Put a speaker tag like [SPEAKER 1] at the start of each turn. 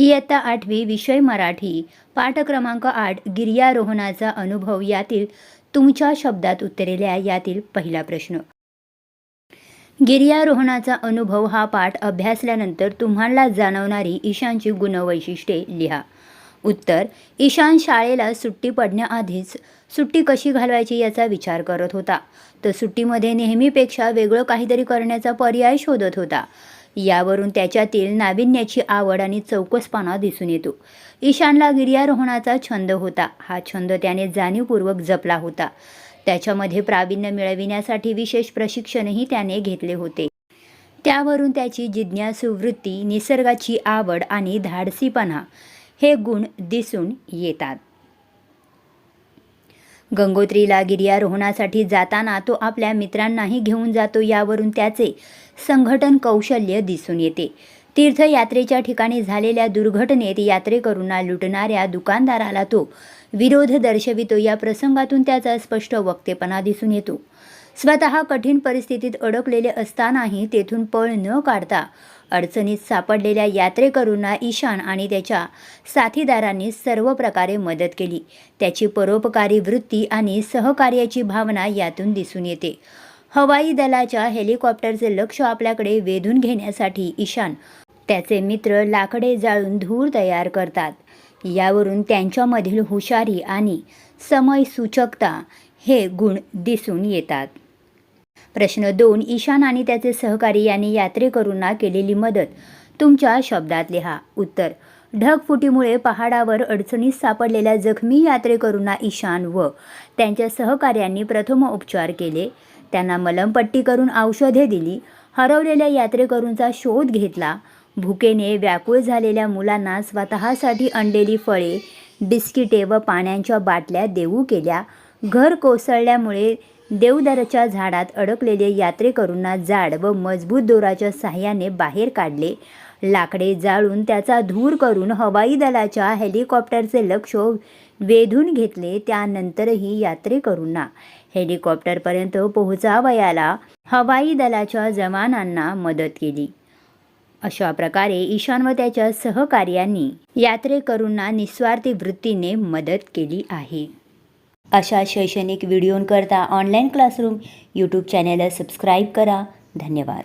[SPEAKER 1] इयत्ता आठवी विषय मराठी. पाठ क्रमांक आठ गिर्यारोहणाचा अनुभव. यातील तुमच्या शब्दात उत्तरेल्या यातील पहिला प्रश्न. गिर्यारोहणाचा अनुभव हा पाठ अभ्यासल्यानंतर तुम्हाला जाणवणारी ईशांची गुणवैशिष्ट्ये लिहा. उत्तर ईशान शाळेला सुट्टी पडण्याआधीच सुट्टी कशी घालवायची याचा विचार करत होता. तर सुट्टीमध्ये नेहमीपेक्षा वेगळं काहीतरी करण्याचा पर्याय शोधत होता. यावरून त्याच्यातील नाविन्याची आवड आणि चौकसपणा दिसून येतो. ईशानला गिर्यारोहणाचा छंद होता. हा छंद त्याने जाणीवपूर्वक जपला होता. त्याच्यामध्ये प्रावीण्य मिळविण्यासाठी विशेष प्रशिक्षणही त्याने घेतले होते. त्यावरून त्याची जिज्ञासुवृत्ती निसर्गाची आवड आणि धाडसीपणा हे गुण दिसून येतात. गंगोत्रीला गिर्यारोहणासाठी जाताना तो आपल्या मित्रांनाही घेऊन जातो. यावरून त्याचे संघटन कौशल्य दिसून येते. तीर्थयात्रेच्या ठिकाणी झालेल्या दुर्घटनेत यात्रेकरूंना लुटणाऱ्या दुकानदाराला तो विरोध दर्शवितो. या प्रसंगातून त्याचा स्पष्ट वक्तेपणा दिसून येतो. स्वतः कठीण परिस्थितीत अडकलेले असतानाही तेथून पळ न काढता अडचणीत सापडलेल्या यात्रेकरूंना ईशान आणि त्याच्या साथीदारांनी सर्व प्रकारे मदत केली. त्याची परोपकारी वृत्ती आणि सहकार्याची भावना यातून दिसून येते. हवाई दलाच्या हेलिकॉप्टरचे लक्ष आपल्याकडे वेधून घेण्यासाठी ईशान त्याचे मित्र लाकडे जाळून धूर तयार करतात. यावरून त्यांच्यामधील हुशारी आणि समयसूचकता हे गुण दिसून येतात. प्रश्न दोन ईशान आणि त्याचे सहकारी यांनी यात्रेकरूंना केलेली मदत. तुमच्या शब्दात लिहा. उत्तर ढगफुटीमुळे पहाडावर अडचणीत सापडलेल्या जखमी यात्रेकरूंना ईशान व त्यांच्या सहकाऱ्यांनी प्रथम उपचार केले. त्यांना मलमपट्टी करून औषधे दिली. हरवलेल्या यात्रेकरूंचा शोध घेतला. भुकेने व्याकुळ झालेल्या मुलांना स्वतःसाठी आणलेली फळे बिस्किटे व पाण्याच्या बाटल्या देऊ केल्या. घर कोसळल्यामुळे देवदाराच्या झाडात अडकलेले यात्रेकरूंना जाड व मजबूत दोराच्या सहाय्याने बाहेर काढले. लाकडे जाळून त्याचा धूर करून हवाई दलाच्या हेलिकॉप्टरचे लक्ष वेधून घेतले त्यानंतरही यात्रेकरूंना हेलिकॉप्टरपर्यंत पोहोचावयाला हवाई दलाच्या जवानांना मदत केली. अशा प्रकारे ईशान व त्याच्या सहकार्यांनी यात्रेकरूंना निस्वार्थी वृत्तीने मदत केली आहे. अशा शैक्षणिक व्हिडिओंकरता ऑनलाईन क्लासरूम यूट्यूब चॅनेलला सबस्क्राईब करा. धन्यवाद.